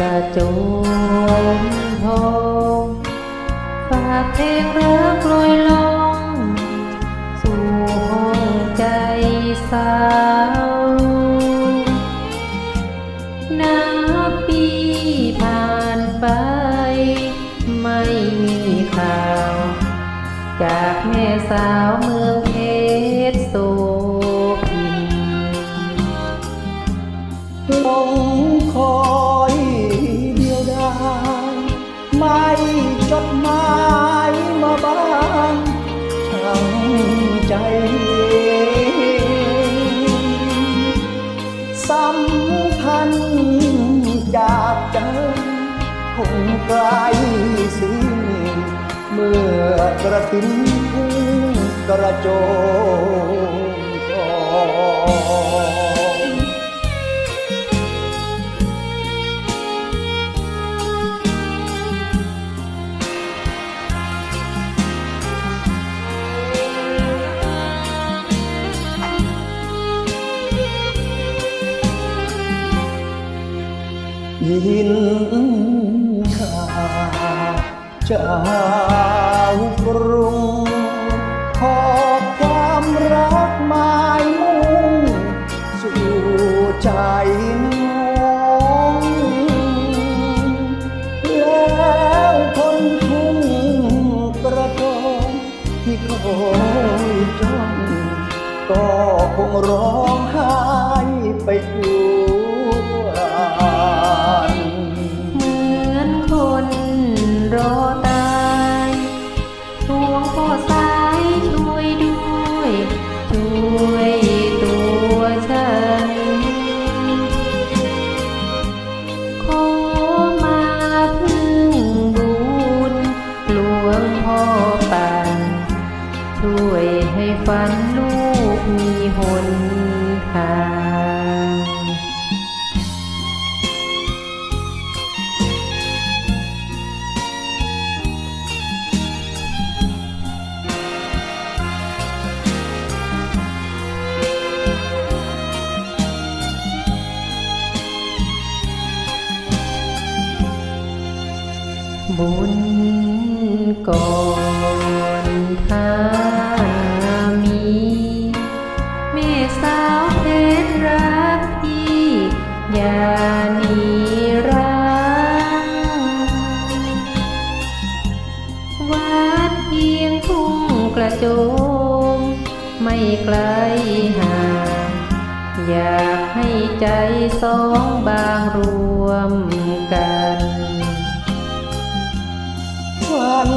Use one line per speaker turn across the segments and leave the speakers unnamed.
ระจมทองฝากเพลงรักลอยลองสู่ห้องใจสาวนาปีผ่านไป ไม่มีข่าว จากแม่สาว
ไม่จดหมายมาบ้างทั้งใจสัมพันธ์จากใจคงไกลสิ้นเมื่อกระทิ้นทุ่งกระโจ ยินข่าวจากรุงขอความรักหมายมุ่งสู่ใจน้องแล้วคนทุ่งกระโจมที่คอยจ้องก็คงร้องไห้ไปทั่ว
ฝันลูกมีหนทางบุญก่อ ไม่ไกลห่างอยากให้ใจสองบางรวมกัน
ฝัน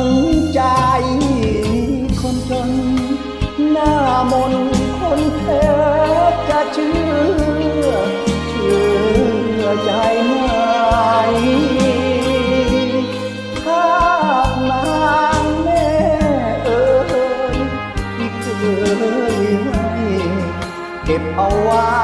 ใจคนจน หน้ามนคนเพชรจะเชื่อเชื่อใจ ยที่